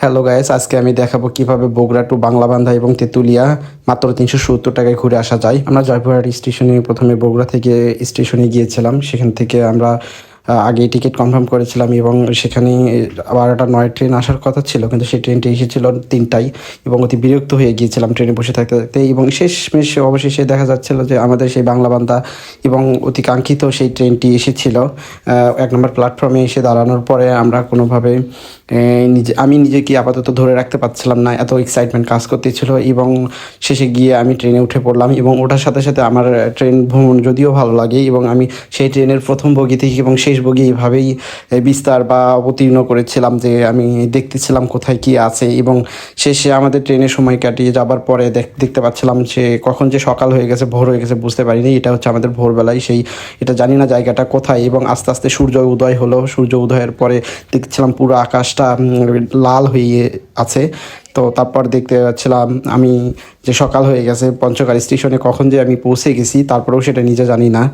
Hello guys আজকে আমি দেখাবো কীভাবে বগুড়া টু বাংলা বান্ধা এবং তেঁতুলিয়া মাত্র তিনশো সত্তর টাকায় ঘুরে আসা যায়। আমরা জয়পুরহাট স্টেশনে প্রথমে বগুড়া থেকে স্টেশনে গিয়েছিলাম। সেখান থেকে আমরা আগে টিকিট কনফার্ম করেছিলাম এবং সেখানে বারোটা নয় ট্রেন আসার কথা ছিল, কিন্তু সেই ট্রেনটি এসেছিল তিনটাই এবং অতি বিরক্ত হয়ে গিয়েছিলাম ট্রেনে বসে থাকতে থাকতে এবং শেষমেশ অবশেষে দেখা যাচ্ছিল যে আমাদের সেই বাংলা বাংলাবান্ধা এবং অতি কাঙ্ক্ষিত সেই ট্রেনটি এসেছিল। এক নম্বর প্ল্যাটফর্মে এসে দাঁড়ানোর পরে আমরা কোনোভাবে নিজে, আমি নিজেকে আপাতত ধরে রাখতে পারছিলাম না, এত এক্সাইটমেন্ট কাজ করতেছিল এবং শেষে গিয়ে আমি ট্রেনে উঠে পড়লাম এবং ওঠার সাথে সাথে আমার ট্রেন ভ্রমণ যদিও ভালো লাগে এবং আমি সেই ট্রেনের প্রথম বগি থেকে এবং শেষ বগি এইভাবেই বিস্তার বা অবতীর্ণ করেছিলাম যে আমি দেখতেছিলাম কোথায় কি আছে এবং শেষে আমাদের ট্রেনের সময় কাটিয়ে যাবার পরে দেখ- দেখতে পাচ্ছিলাম যে কখন যে সকাল হয়ে গেছে, ভোর হয়ে গেছে বুঝতে পারিনি। এটা হচ্ছে আমাদের ভোরবেলায় সেই, এটা জানি না জায়গাটা কোথায় এবং আস্তে আস্তে সূর্য উদয় হলো। সূর্য উদয়ের পরে দেখছিলাম পুরো আকাশটা লাল হয়ে আছে। তো তারপর দেখতে পাচ্ছিলাম আমি যে সকাল হয়ে গেছে পঞ্চগড় স্টেশনে কখন যে আমি পৌঁছে গেছি, তারপরেও সেটা নিজে জানি না।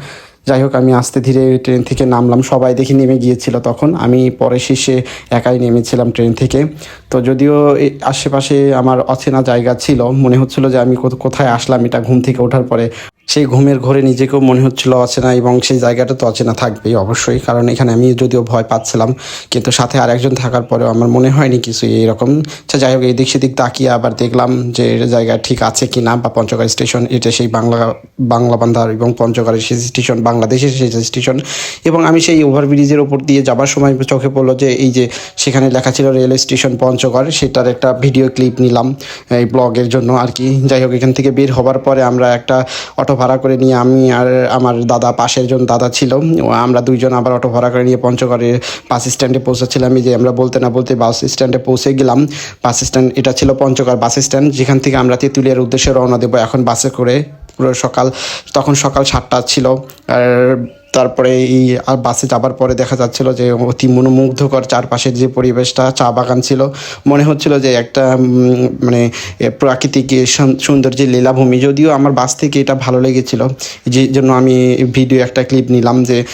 যাই হোক, আমি আস্তে ধীরে ট্রেন থেকে নামলাম। সবাই দেখি নেমে গিয়েছিল তখন। আমি পরে শেষে একাই নেমেছিলাম ট্রেন থেকে। তো যদিও আশেপাশে আমার অচেনা জায়গা ছিল, মনে হচ্ছিল যে আমি কোথ- কোথায় আসলাম এটা ঘুম থেকে ওঠার পরে। সেই ঘুমের ঘরে নিজেকেও মনে হচ্ছিল অচেনা এবং সেই জায়গাটা তো অচেনা থাকবেই অবশ্যই। কারণ এখানে আমি যদিও ভয় পাচ্ছিলাম, কিন্তু সাথে আরেকজন থাকার পরেও আমার মনে হয়নি কিছু এইরকম আচ্ছা যাই হোক, এদিক সেদিক তাকিয়ে আবার দেখলাম যে জায়গা ঠিক আছে কি না বা পঞ্চগড় স্টেশন, এটা সেই বাংলা বাংলা বান্ধার এবং পঞ্চগড়ের সেই স্টেশন, বাংলাদেশের সেই স্টেশন। এবং আমি সেই ওভারব্রিজের ওপর দিয়ে যাবার সময় চোখে পড়ল যে এই যে সেখানে লেখা ছিল রেল স্টেশন পঞ্চগড়, সেটার একটা ভিডিও ক্লিপ নিলাম এই ব্লগের জন্য আর কি। যাই হোক, এখান থেকে বের হবার পরে আমরা একটা অটো ভাড়া করে নিয়ে আমি আর আমার দাদা পাশের জন দাদা ছিল আমরা দুইজন আবার অটো ভাড়া করে নিয়ে পঞ্চগড়ে বাস স্ট্যান্ডে পৌঁছেছিলাম যে আমরা বলতে না বলতে বাস স্ট্যান্ডে পৌঁছে গেলাম। বাস স্ট্যান্ড এটা ছিল পঞ্চগড় বাস স্ট্যান্ড যেখান থেকে আমরা তেঁতুলিয়ার উদ্দেশ্যে রওনা দেবো। এখন বাসে করে পুরো সকাল, তখন সকাল সাতটা ছিল। আর তারপরে এই বাসে যাবার পরে দেখা যাচ্ছিল যে অতি মনোমুগ্ধকর চারপাশের যে পরিবেশটা, চা বাগান ছিল, মনে হচ্ছিল যে একটা মানে প্রাকৃতিক এ সৌন- লীলাভূমি। যদিও আমার বাস থেকে এটা ভালো লেগেছিল। যে জন্য আমি ভিডিও একটা ক্লিপ নিলাম যে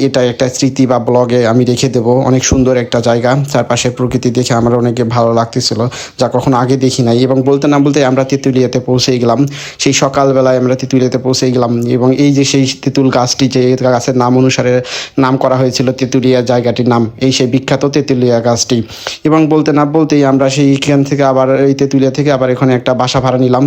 এটা একটা স্মৃতি বা ব্লগে আমি রেখে দেব। অনেক সুন্দর একটা জায়গা, চারপাশের প্রকৃতি দেখে আমার অনেকে ভালো লাগতেছিল, যা কখনো আগে দেখি নাই। এবং বলতে না বলতে আমরা তেঁতুলিয়াতে পৌঁছে গেলাম। সেই সকালবেলায় আমরা তেঁতুলিয়াতে পৌঁছে গেলাম। এবং এই যে সেই তেঁতুল গাছটি, যে গাছের নাম অনুসারে নাম করা হয়েছিল তেঁতুলিয়া জায়গাটির নাম, এই সেই বিখ্যাত তেঁতুলিয়া গাছটি। এবং বলতে না বলতেই আমরা সেইখান থেকে আবার, এই তেঁতুলিয়া থেকে আবার এখানে একটা বাসা ভাড়া নিলাম।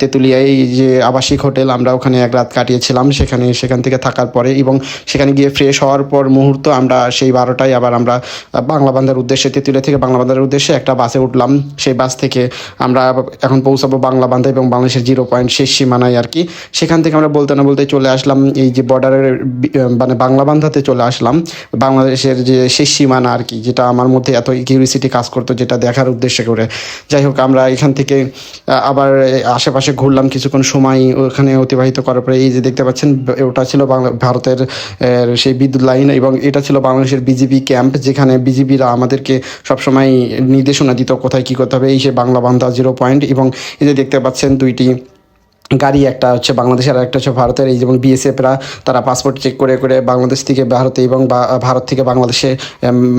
তেঁতুলিয়ায় এই যে আবাসিক হোটেল আমরা ওখানে এক রাত কাটিয়েছিলাম, সেখানে, সেখান থেকে থাকার পরে এবং সেখানে গিয়ে ফ্রেশ হওয়ার পর মুহূর্ত আমরা সেই বারোটায় আবার আমরা বাংলা বান্ধার উদ্দেশ্যে, তেঁতুলিয়া থেকে বাংলা বান্ধার উদ্দেশ্যে একটা বাসে উঠলাম। সেই বাস থেকে আমরা এখন পৌঁছাবো বাংলা বান্ধা এবং বাংলাদেশের জিরো পয়েন্ট শেষ সীমানায় আর কি। সেখান থেকে আমরা বলতে না বলতে চলে আসলাম, এই যে বর্ডারের মানে বাংলা বান্ধাতে চলে আসলাম। বাংলাদেশের যে শেষ সীমানা আর কি, যেটা আমার মধ্যে এত কিউরিসিটি কাজ করতো, যেটা দেখার উদ্দেশ্যে করে। যাই হোক, আমরা এখান থেকে আবার আশেপাশে ঘুরলাম কিছুক্ষণ সময় ওখানে অতিবাহিত করার পরে, এই যে দেখতে পাচ্ছেন ওটা ছিল বাংলা, ভারতের সেই বিদ্যুৎ লাইন এবং এটা ছিল বাংলাদেশের বিজিবি ক্যাম্প যেখানে বিজিবিরা আমাদেরকে সবসময় নির্দেশনা দিত কোথায় কী করতে হবে, এই সে বাংলা বান্ধা জিরো পয়েন্ট এবং এই যে দেখতে পাচ্ছেন দুইটি গাড়ি একটা হচ্ছে বাংলাদেশের আর একটা হচ্ছে ভারতের, এই যেমন বিএসএফরা তারা পাসপোর্ট চেক করে করে বাংলাদেশ থেকে ভারতে এবং ভারত থেকে বাংলাদেশে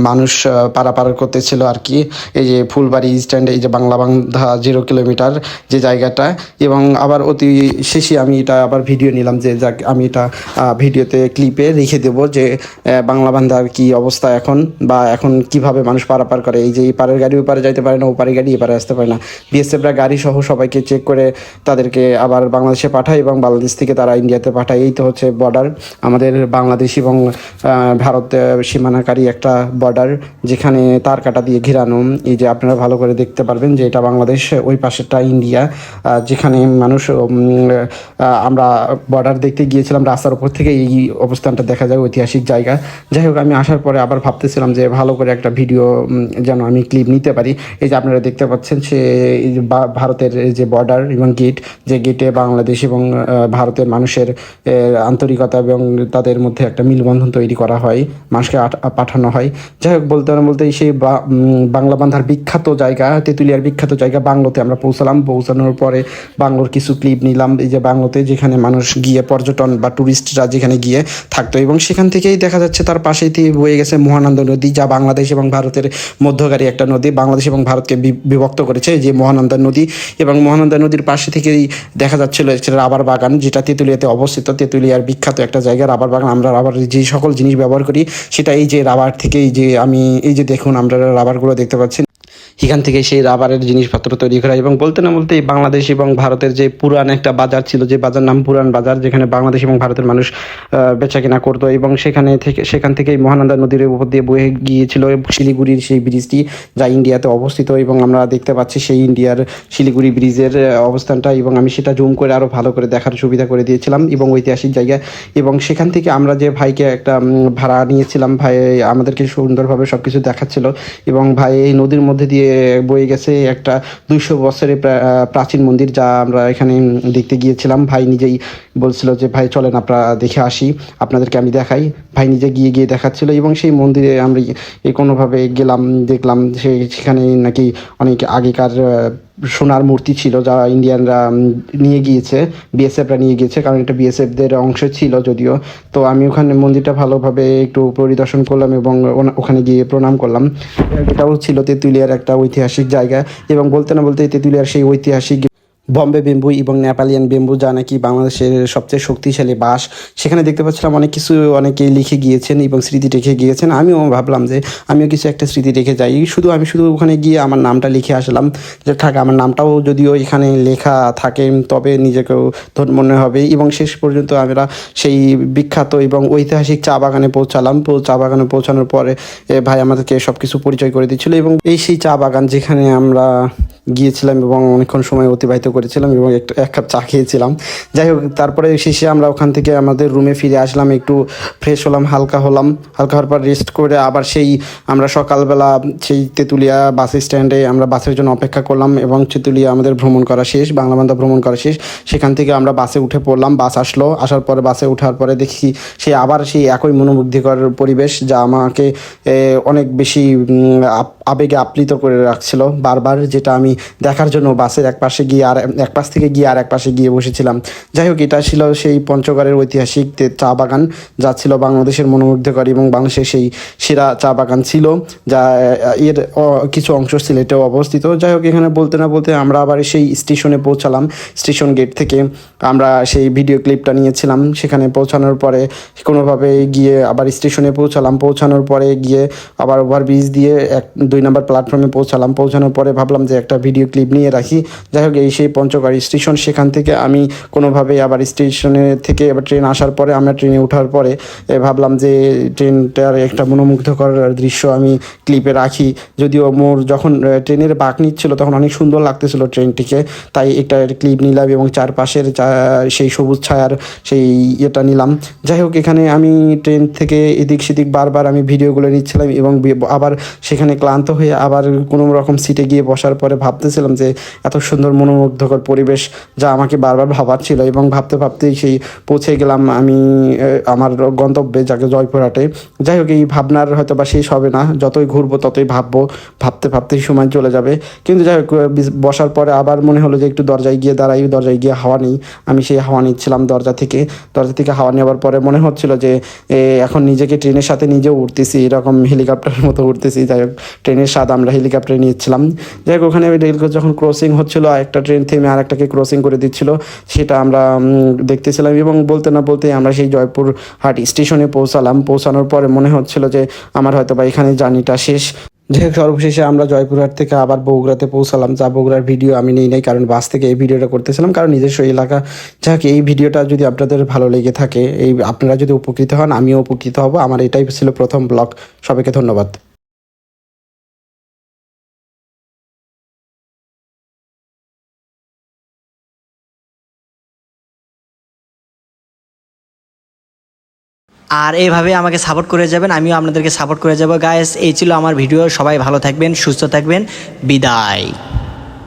মানুষ পারাপার করতেছিল আর কি। এই যে ফুলবাড়ি স্ট্যান্ড এই যে বাংলা বান্ধা জিরো কিলোমিটার যে জায়গাটা এবং আবার অতি শেষে আমি এটা আবার ভিডিও নিলাম যে যাক, আমি এটা ভিডিওতে ক্লিপে রেখে দেবো যে বাংলা বান্ধার কি অবস্থা এখন বা এখন কীভাবে মানুষ পারাপার করে। এই যে এই পারের গাড়ি ওপারে যাইতে পারে না ওপারের গাড়ি এপারে আসতে পারে না। বিএসএফরা গাড়ি সহ সবাইকে চেক করে তাদেরকে আবার বাংলাদেশে পাঠায় এবং বাংলাদেশ থেকে তারা ইন্ডিয়াতে পাঠায়। এই তো হচ্ছে বর্ডার আমাদের বাংলাদেশ এবং ভারত সীমানাকারী একটা বর্ডার যেখানে তার কাটা দিয়ে ঘেরানো। এই যে আপনারা ভালো করে দেখতে পারবেন যে এটা বাংলাদেশ, ওই পাশেরটা ইন্ডিয়া। যেখানে মানুষ আমরা বর্ডার দেখতে গিয়েছিলাম, রাস্তার উপর থেকে এই অবস্থানটা দেখা যায়, ঐতিহাসিক জায়গা। যাই হোক, আমি আসার পরে আবার ভাবতেছিলাম যে ভালো করে একটা ভিডিও যেন আমি ক্লিপ নিতে পারি। এই যে আপনারা দেখতে পাচ্ছেন সে ভারতের যে বর্ডার এবং গেট যে গেটে বাংলাদেশ এবং ভারতের মানুষের আন্তরিকতা এবং তাদের মধ্যে একটা মিলবন্ধন তৈরি করা হয়, মানুষকে পাঠানো হয়। যাই হোক, বলতে বলতে সেই বাংলা বান্ধার বিখ্যাত জায়গা, তেঁতুলিয়ার বিখ্যাত জায়গা বাংলোতে আমরা পৌঁছালাম। পৌঁছানোর পরে বাংলোর কিছু ক্লিপ নিলাম, এই যে বাংলোতে যেখানে মানুষ গিয়ে পর্যটন বা টুরিস্টরা যেখানে গিয়ে থাকতো এবং সেখান থেকেই দেখা যাচ্ছে তার পাশেই বয়ে গেছে মহানন্দ নদী, যা বাংলাদেশ এবং ভারতের মধ্যকারী একটা নদী। বাংলাদেশ এবং ভারতকে বিভক্ত করেছে যে মহানন্দা নদী এবং মহানন্দা নদীর পাশে থেকেই দেখা যাচ্ছিল রাবার বাগান, যেটা তেঁতুলিয়াতে অবস্থিত। তেঁতুলিয়ার বিখ্যাত একটা জায়গা, রাবার বাগান। আমরা রাবার, যে সকল জিনিস ব্যবহার করি, সেটা এই যে রাবার থেকে এই যে আমি, এই যে দেখুন, আমরা রাবারগুলো দেখতে পাচ্ছি। এখান থেকে সেই রাবারের জিনিসপত্র তৈরি করা এবং বলতে না বলতে বাংলাদেশ এবং ভারতের যে পুরান একটা বাজার ছিল, যে বাজার নাম পুরান বাজার, যেখানে বাংলাদেশ এবং ভারতের মানুষ বেচা কেনা করতো এবং সেখানে থেকে, সেখান থেকেই মহানন্দা নদীর উপর দিয়ে বয়ে গিয়েছিল শিলিগুড়ির সেই ব্রিজটি, যা ইন্ডিয়াতে অবস্থিত এবং আমরা দেখতে পাচ্ছি সেই ইন্ডিয়ার শিলিগুড়ি ব্রিজের অবস্থানটা এবং আমি সেটা জুম করে আরও ভালো করে দেখার সুবিধা করে দিয়েছিলাম এবং ঐতিহাসিক জায়গা এবং সেখান থেকে আমরা যে ভাইকে একটা ভাড়া নিয়েছিলাম, ভাই আমাদেরকে সুন্দরভাবে সব কিছু দেখাচ্ছিল এবং ভাই এই নদীর মধ্যে দিয়ে বয়ে গেছে একটা দুইশো বছরের প্রা- প্রাচীন মন্দির যা আমরা এখানে দেখতে গিয়েছিলাম। ভাই নিজেই বলছিল যে, ভাই, চলেন আপনারা দেখে আসি। আপনাদেরকে আমি দেখাই। ভাই নিজে গিয়ে গিয়ে দেখাচ্ছিল এবং সেই মন্দিরে আমরা কোনোভাবে গেলাম, দেখলাম সেখানে নাকি অনেক আগেকার সোনার মূর্তি ছিল যা ইন্ডিয়ানরা নিয়ে গিয়েছে বিএসএফরা নিয়ে গিয়েছে, কারণ এটা বিএসএফদের অংশ ছিল যদিও। তো আমি ওখানে মন্দিরটা ভালোভাবে একটু পরিদর্শন করলাম এবং ওখানে গিয়ে প্রণাম করলাম। এটাও ছিল তেঁতুলিয়ার একটা ঐতিহাসিক জায়গা এবং বলতে না বলতে তেঁতুলিয়ার সেই ঐতিহাসিক বম্বে বেম্বু এবং নেপালিয়ান বেম্বু, যা নাকি বাংলাদেশের সবচেয়ে শক্তিশালী বাস। সেখানে দেখতে পাচ্ছিলাম অনেক কিছু অনেকেই লিখে গিয়েছেন এবং স্মৃতি রেখে গিয়েছেন। আমিও ভাবলাম যে আমিও কিছু একটা স্মৃতি রেখে যাই। শুধু আমি শুধু ওখানে গিয়ে আমার নামটা লিখে আসলাম। যে থাক, আমার নামটাও যদিও এখানে লেখা থাকে, তবে নিজেকেও ধন্য মনে হবে। এবং শেষ পর্যন্ত আমরা সেই বিখ্যাত এবং ঐতিহাসিক চা বাগানে পৌঁছালাম। চা বাগানে পৌঁছানোর পরে ভাই আমাদেরকে সব কিছু পরিচয় করে দিচ্ছিল এবং এই সেই চা বাগান যেখানে আমরা গিয়েছিলাম এবং অনেকক্ষণ সময় অতিবাহিত করেছিলাম এবং একটু, এক কাপ চা খেয়েছিলাম। যাই হোক, তারপরে শেষে আমরা ওখান থেকে আমাদের রুমে ফিরে আসলাম, একটু ফ্রেশ হলাম, হালকা হলাম। হালকা হওয়ার পর রেস্ট করে আবার সেই আমরা সকালবেলা সেই তেঁতুলিয়া বাস স্ট্যান্ডে আমরা বাসের জন্য অপেক্ষা করলাম এবং তেঁতুলিয়া আমাদের ভ্রমণ করা শেষ, বাংলাবান্ধা ভ্রমণ করা শেষ। সেখান থেকে আমরা বাসে উঠে পড়লাম বাস আসলো। আসার পরে বাসে ওঠার পরে দেখি সেই আবার সেই একই মনোমুগ্ধকর পরিবেশ যা আমাকে অনেক বেশি আবেগে আপ্লিত করে রাখছিল। বারবার যেটা আমি দেখার জন্য বাসের এক পাশে গিয়ে আর এক পাশ থেকে গিয়ে আর এক পাশে গিয়ে বসেছিলাম। যাই হোক, এটা ছিল সেই পঞ্চগড়ের ঐতিহাসিক চা বাগান, যা ছিল বাংলাদেশের মনোমুগ্ধকর এবং বাংলাদেশের সেই সেরা চা বাগান ছিল, যা এর কিছু অংশ সিলেটেও অবস্থিত। যাই হোক, এখানে বলতে না বলতে আমরা আবার সেই স্টেশনে পৌঁছালাম। স্টেশন গেট থেকে আমরা সেই ভিডিও ক্লিপটা নিয়েছিলাম। সেখানে পৌঁছানোর পরে কোনোভাবে গিয়ে আবার স্টেশনে পৌঁছালাম। পৌঁছানোর পরে গিয়ে আবার ওভারব্রিজ দিয়ে এক, দুই নম্বর প্ল্যাটফর্মে পৌঁছালাম। পৌঁছানোর পরে ভাবলাম যে একটা ভিডিও ক্লিপ নিয়ে রাখি। যাই হোক, এই সেই পঞ্চগড় স্টেশন সেখান থেকে আমি কোনোভাবে আবার স্টেশনে থেকে এবার ট্রেন আসার পরে, আমরা ট্রেনে ওঠার পরে ভাবলাম যে ট্রেনটার একটা মনোমুগ্ধকর দৃশ্য আমি ক্লিপে রাখি। যদিও মোর যখন ট্রেনের বাঁক নিচ্ছিল তখন অনেক সুন্দর লাগতেছিল ট্রেনটিকে তাই একটা ক্লিপ নিলাম এবং চারপাশের সেই সবুজ ছায়ার সেই ইয়েটা নিলাম। যাই হোক, এখানে আমি ট্রেন থেকে এদিক সেদিক বারবার আমি ভিডিওগুলো নিচ্ছিলাম এবং আবার সেখানে ক্লান্ত হয়ে আবার কোনো রকম সিটে গিয়ে বসার পরে ভাবতেছিলাম যে এত সুন্দর মনোমুগ্ধকর পরিবেশ যা আমাকে বারবার ভাবাচ্ছিল এবং ভাবতে ভাবতেই সেই পৌঁছে গেলাম আমি আমার গন্তব্যে যাকে জয়পুরহাটে। যাই হোক, এই ভাবনার হয়তো বা শেষ হবে না। যতই ঘুরবো, ততই ভাববো, ভাবতে ভাবতেই সময় চলে যাবে। কিন্তু যাই হোক বসার পরে আবার মনে হলো যে একটু দরজায় গিয়ে দাঁড়াই, দরজায় গিয়ে হাওয়া নেই। আমি সেই হাওয়া নিচ্ছিলাম দরজা থেকে। দরজা থেকে হাওয়া নেওয়ার পরে মনে হচ্ছিল যে এখন নিজেকে ট্রেনের সাথে নিজেও উঠতেছি, এরকম হেলিকপ্টারের মতো উঠতেছি। যাই হোক, ট্রেনের স্বাদ আমরা হেলিকপ্টারে নিচ্ছিলাম যাই হোক, ওখানে রেল যখন ক্রসিং হচ্ছিল একটা ট্রেন থেমে আর একটাকে ক্রসিং করে দিচ্ছিল, সেটা আমরা দেখতেছিলাম এবং বলতে না বলতে আমরা সেই জয়পুর হাট স্টেশনে পৌঁছালাম। পৌঁছানোর পরে মনে হচ্ছিল যে আমার হয়তো বা এখানে জার্নিটা শেষ। যাই সর্বশেষে আমরা জয়পুরহাট থেকে আবার বগুড়াতে পৌঁছালাম। যা বগুড়ার ভিডিও আমি নেই নাই, কারণ বাস থেকে এই ভিডিওটা করতেছিলাম। কারণ নিজস্ব এলাকা। যাক, এই ভিডিওটা যদি আপনাদের ভালো লেগে থাকে, এই আপনারা যদি উপকৃত হন, আমিও উপকৃত হব। আমার এটাই ছিল প্রথম ব্লগ। সবাইকে ধন্যবাদ। আর এইভাবে আমাকে সাপোর্ট করে যাবেন, আমিও আপনাদেরকে সাপোর্ট করে যাব। গায়েস এই ছিল আমার ভিডিও সবাই ভালো থাকবেন, সুস্থ থাকবেন, বিদায়।